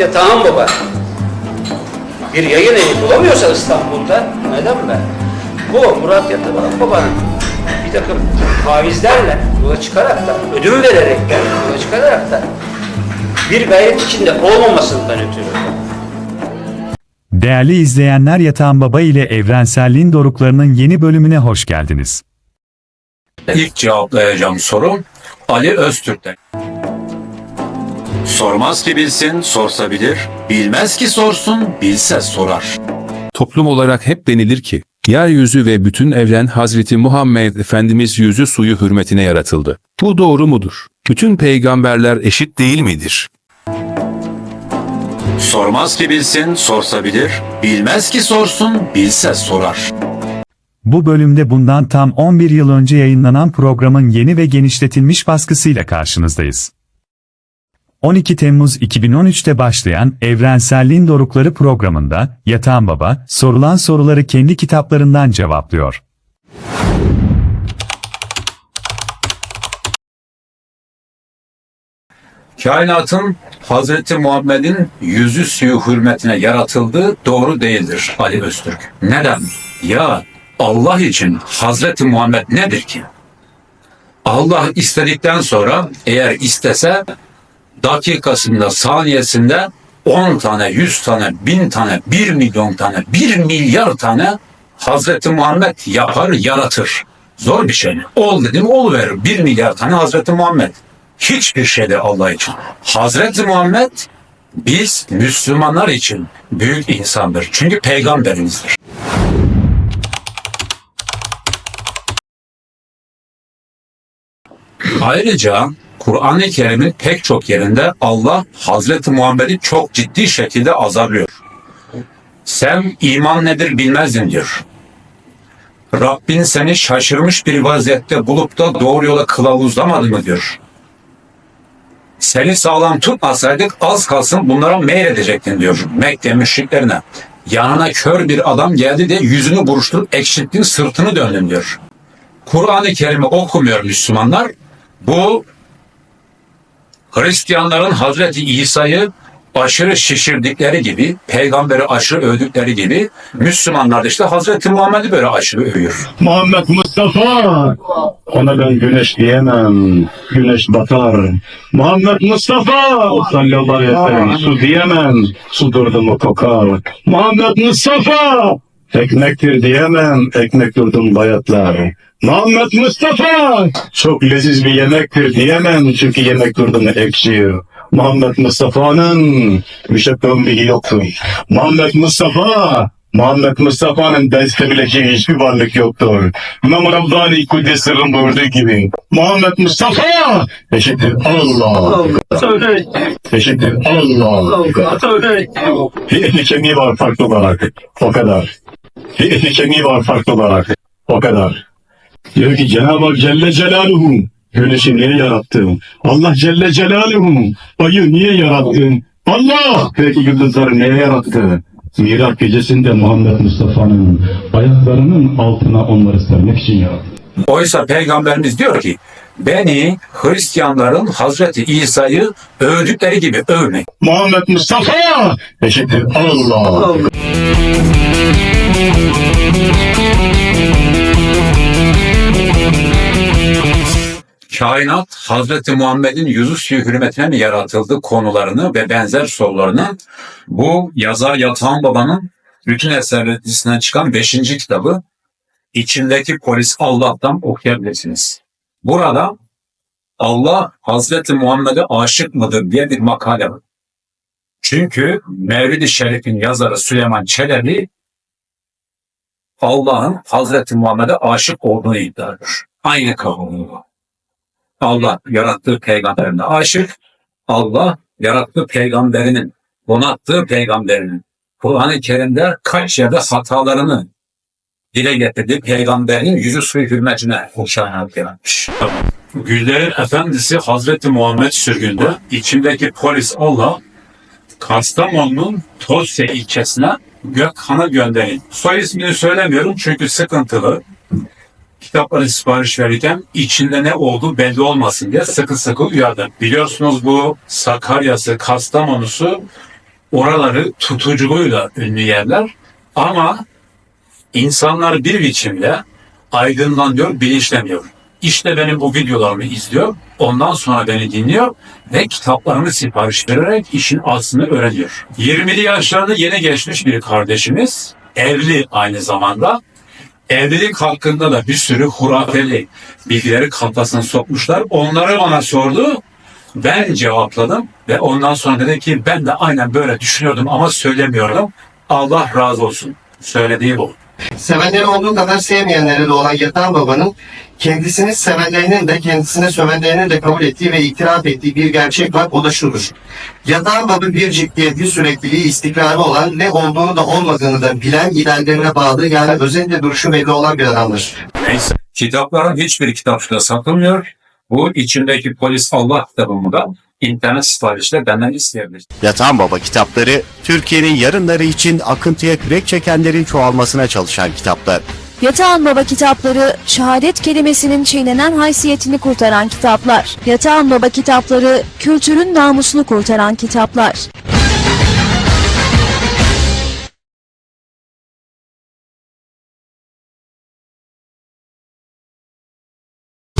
Murat Yatağan Baba bir yayın evi bulamıyorsa İstanbul'da neden be? Bu Murat Yatağan Baba'nın bir takım faizlerle yola çıkarak da ödül vererek de yola çıkarak da bir gayret içinde olmamasından ötürü Değerli izleyenler Yatağan Baba ile Evrenselliğin Doruklarının yeni bölümüne hoş geldiniz. İlk cevaplayacağım soru Ali Öztürk'ten. Sormaz ki bilsin, sorsa bilir. Bilmez ki sorsun, bilse sorar. Toplum olarak hep denilir ki, yeryüzü ve bütün evren Hazreti Muhammed Efendimiz yüzü suyu hürmetine yaratıldı. Bu doğru mudur? Bütün peygamberler eşit değil midir? Sormaz ki bilsin, sorsa bilir. Bilmez ki sorsun, bilse sorar. Bu bölümde bundan tam 11 yıl önce yayınlanan programın yeni ve genişletilmiş baskısıyla karşınızdayız. 12 Temmuz 2013'te başlayan Evrenselliğin Dorukları programında Yatağan Baba sorulan soruları kendi kitaplarından cevaplıyor. Kainatın Hazreti Muhammed'in yüzü suyu hürmetine yaratıldığı doğru değildir Ali Öztürk. Neden? Ya Allah için Hazreti Muhammed nedir ki? Allah istedikten sonra eğer istese dakikasında, saniyesinde 10 tane, 100 tane, 1000 tane, 1 milyon tane, 1 milyar tane Hazreti Muhammed yapar, yaratır. Zor bir şey. Ol dedim, ol verir. 1 milyar tane Hazreti Muhammed. Hiçbir şeyde Allah için. Hazreti Muhammed biz Müslümanlar için büyük insandır. Çünkü peygamberimizdir. Ayrıca Kur'an-ı Kerim'in pek çok yerinde Allah Hazreti Muhammed'i çok ciddi şekilde azarlıyor. Sen iman nedir bilmezdin diyor. Rabbin seni şaşırmış bir vaziyette bulup da doğru yola kılavuzlamadı mı diyor. Seni sağlam tutmasaydık az kalsın bunlara meyledecektin diyor Mekke müşriklerine. Yanına kör bir adam geldi de yüzünü buruşturup ekşittin sırtını döndün diyor. Kur'an-ı Kerim'i okumuyor Müslümanlar. Bu Hristiyanların Hazreti İsa'yı aşırı şişirdikleri gibi, peygamberi aşırı övdükleri gibi Müslümanlar da işte Hazreti Muhammed'i böyle aşırı övüyor. Muhammed Mustafa. Ona ben güneş diyemem. Güneş batar. Muhammed Mustafa sallallahu aleyhi ve sellem. Su diyemem. Su durdu mu kokar. Muhammed Mustafa. Ekmektir diyemem. Ekmek durdum bayatlar. Muhammed Mustafa. Çok leziz bir yemektir diyemem. Çünkü yemek durdu mu ekşiyor. Muhammed Mustafa'nın müşebbehin yoktur. Muhammed Mustafa Muhammed Mustafa'nın besleyebileceği hiçbir varlık yoktur. İmam Rabbani Kudüs sırrın buyurduğu gibi. Muhammed Mustafa eşittir Allah. Eşittir Allah. Bir etli kemiği var farklı olarak. O kadar. Bir kemiği var farklı olarak. O kadar. Diyor ki Cenab-ı Hak Celle Celaluhu Güneşi niye yarattın? Allah Celle Celaluhu ayı niye yarattın? Allah! Peki yıldızları niye yarattı? Miraç gecesinde Muhammed Mustafa'nın ayaklarının altına onları sermek için yarattı. Oysa peygamberimiz diyor ki beni Hristiyanların Hazreti İsa'yı övdükleri gibi övmek. Muhammed Mustafa eşittir Allah. Kainat Hazreti Muhammed'in yüzü suyu hürmetine mi yaratıldı konularını ve benzer sorularını bu yazar Yatağan Baba'nın bütün eserler dizisinden çıkan 5. kitabı içindeki polis Allah'tan okuyabilirsiniz. Burada Allah Hazreti Muhammed'e aşık mıdır diye bir makale var. Çünkü Mevlid-i Şerif'in yazarı Süleyman Çelebi Allah'ın Hazreti Muhammed'e aşık olduğunu iddia ediyor. Aynı kavramı bu. Allah yarattığı peygamberine aşık. Allah yarattığı peygamberinin, donattığı peygamberinin Kur'an-ı Kerim'de kaç yerde hatalarını dile getirdiği peygamberin yüzü suyu hürmetine kainat yaratmış. Güllerin efendisi Hazreti Muhammed sürgünde içindeki polis Allah Kastamonu'nun Tosya ilçesine Gökhan'a gönderin. Soy ismini söylemiyorum çünkü sıkıntılı kitapları sipariş verirken içinde ne olduğu belli olmasın diye sıkı sıkı uyardım. Biliyorsunuz bu Sakarya'sı, Kastamonu'su oraları tutuculuğuyla ünlü yerler ama insanlar bir biçimde aydınlanıyor, bilinçleniyor. İşte benim bu videolarımı izliyor, ondan sonra beni dinliyor ve kitaplarını sipariş vererek işin aslını öğreniyor. 20'li yaşlarını yeni geçmiş bir kardeşimiz, evli aynı zamanda. Evlilik hakkında da bir sürü hurafeli bilgileri kafasına sokmuşlar. Onları bana sordu. Ben cevapladım ve ondan sonra dedi ki ben de aynen böyle düşünüyordum ama söylemiyordum. Allah razı olsun. Söylediği bu. Sevenleri olduğu kadar sevmeyenleri de olan Yatan Baba'nın kendisini sevenlerinin de kendisine sövenlerinin de kabul ettiği ve itiraf ettiği bir gerçek var o da şudur. Yatan Baba bir ciddiyeti, sürekliliği, istikrarı olan ne olduğunu da olmadığını da bilen ilerlerine bağlı yani özellikle duruşu belli olan bir adamdır. Neyse. Kitapların hiçbir kitapçıda satılmıyor. Bu içindeki Polis Allah kitabımı da internet siparişle benden isteyebilir. Yatan Baba kitapları, Türkiye'nin yarınları için akıntıya kürek çekenlerin çoğalmasına çalışan kitaplar. Yatağan Baba kitapları, şehadet kelimesinin çiğnenen haysiyetini kurtaran kitaplar. Yatağan Baba kitapları, kültürün namusunu kurtaran kitaplar.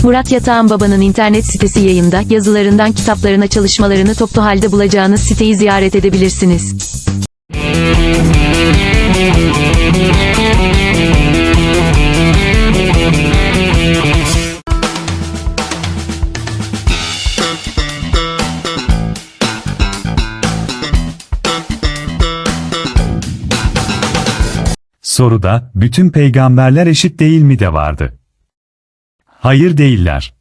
Murat Yatağan Baba'nın internet sitesi yayında, yazılarından kitaplarına çalışmalarını toplu halde bulacağınız siteyi ziyaret edebilirsiniz. Soruda, bütün peygamberler eşit değil mi de vardı. Hayır değiller.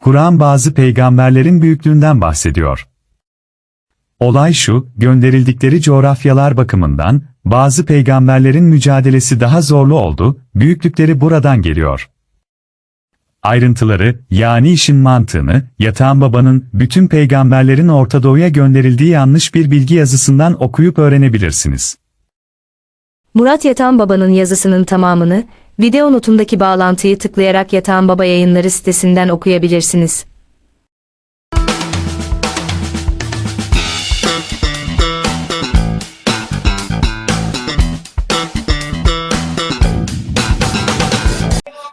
Kur'an bazı peygamberlerin büyüklüğünden bahsediyor. Olay şu, gönderildikleri coğrafyalar bakımından, bazı peygamberlerin mücadelesi daha zorlu oldu, büyüklükleri buradan geliyor. Ayrıntıları, yani işin mantığını, Yatağan Baba'nın bütün peygamberlerin Orta Doğu'ya gönderildiği yanlış bir bilgi yazısından okuyup öğrenebilirsiniz. Murat Yatan Baba'nın yazısının tamamını, video notundaki bağlantıyı tıklayarak Yatan Baba yayınları sitesinden okuyabilirsiniz.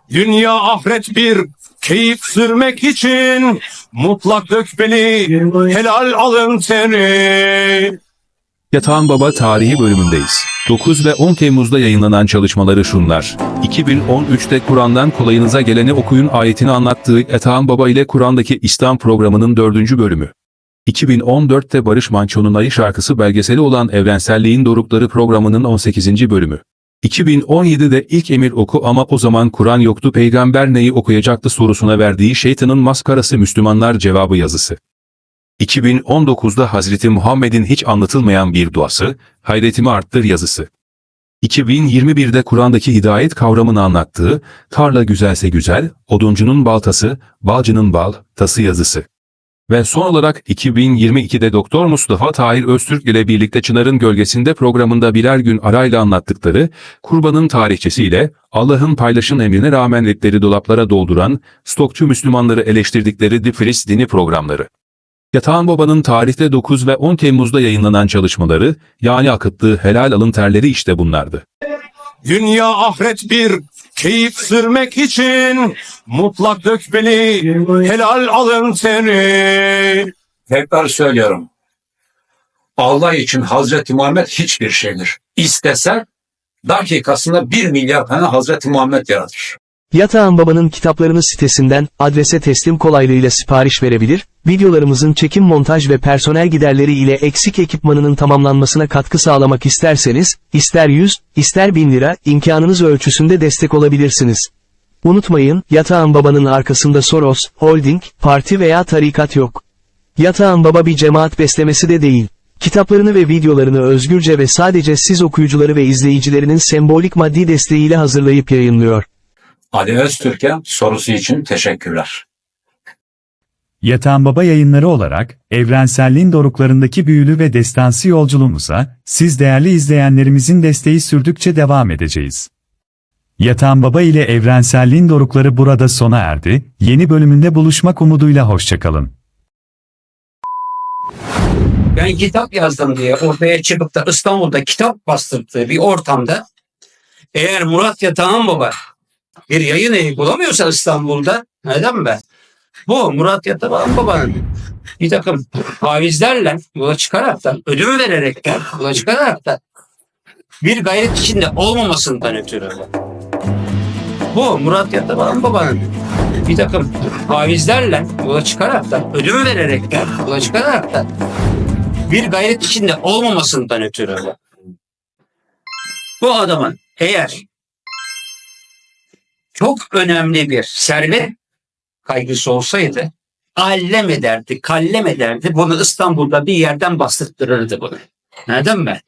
Dünya ahiret bir keyif sürmek için mutlak dök beni helal alın teri. Yatağan Baba tarihi bölümündeyiz. 9 ve 10 Temmuz'da yayınlanan çalışmaları şunlar. 2013'te Kur'an'dan kolayınıza geleni okuyun ayetini anlattığı Yatağan Baba ile Kur'an'daki İslam programının 4. bölümü. 2014'te Barış Manço'nun Ayı şarkısı belgeseli olan Evrenselliğin Dorukları programının 18. bölümü. 2017'de ilk emir oku ama o zaman Kur'an yoktu peygamber neyi okuyacaktı sorusuna verdiği şeytanın maskarası Müslümanlar cevabı yazısı. 2019'da Hazreti Muhammed'in hiç anlatılmayan bir duası, hayretimi arttır yazısı. 2021'de Kur'an'daki hidayet kavramını anlattığı, tarla güzelse güzel, oduncunun baltası, balcının bal, tası yazısı. Ve son olarak 2022'de Doktor Mustafa Tahir Öztürk ile birlikte Çınar'ın Gölgesinde programında birer gün arayla anlattıkları, kurbanın tarihçesiyle Allah'ın paylaşın emrine rağmen etleri dolaplara dolduran, stokçu Müslümanları eleştirdikleri The Dini programları. Yatağan Baba'nın tarihte 9 ve 10 Temmuz'da yayınlanan çalışmaları, yani akıttığı helal alın terleri işte bunlardı. Dünya ahiret bir keyif sürmek için mutlak dök beni helal alın teri. Tekrar söylüyorum. Allah için Hazreti Muhammed hiçbir şeydir. İstese dakikasında bir milyar tane Hazreti Muhammed yaratır. Yatağan Baba'nın kitaplarını sitesinden adrese teslim kolaylığıyla sipariş verebilir, videolarımızın çekim montaj ve personel giderleri ile eksik ekipmanının tamamlanmasına katkı sağlamak isterseniz, ister 100, ister 1000 lira imkanınız ölçüsünde destek olabilirsiniz. Unutmayın, Yatağan Baba'nın arkasında Soros, Holding, parti veya tarikat yok. Yatağan Baba bir cemaat beslemesi de değil. Kitaplarını ve videolarını özgürce ve sadece siz okuyucuları ve izleyicilerinin sembolik maddi desteğiyle hazırlayıp yayınlıyor. Ali Öztürk'e sorusu için teşekkürler. Yatan Baba yayınları olarak, evrenselliğin doruklarındaki büyülü ve destansı yolculuğumuza, siz değerli izleyenlerimizin desteği sürdükçe devam edeceğiz. Yatan Baba ile evrenselliğin dorukları burada sona erdi, yeni bölümünde buluşmak umuduyla hoşçakalın. ben kitap yazdım diye ortaya çıkıp da İstanbul'da kitap bastırdığı bir ortamda eğer Murat Yatağan Baba bir yayın evi bulamıyorsa İstanbul'da neden be? Bu Murat Yatağan Baba'nın bir takım favizlerle yola çıkaraktan, ödün vererekten, yola çıkaraktan bir gayret içinde olmamasından ötürü. Bu Murat Yatağan Baba'nın bir takım favizlerle yola çıkaraktan, ödün vererekten, yola çıkaraktan bir gayret içinde olmamasından ötürü. Bu adamın eğer çok önemli bir servet kaygısı olsaydı allem ederdi, kallem ederdi. Bunu İstanbul'da bir yerden bastırtırırdı bunu. Neden mi?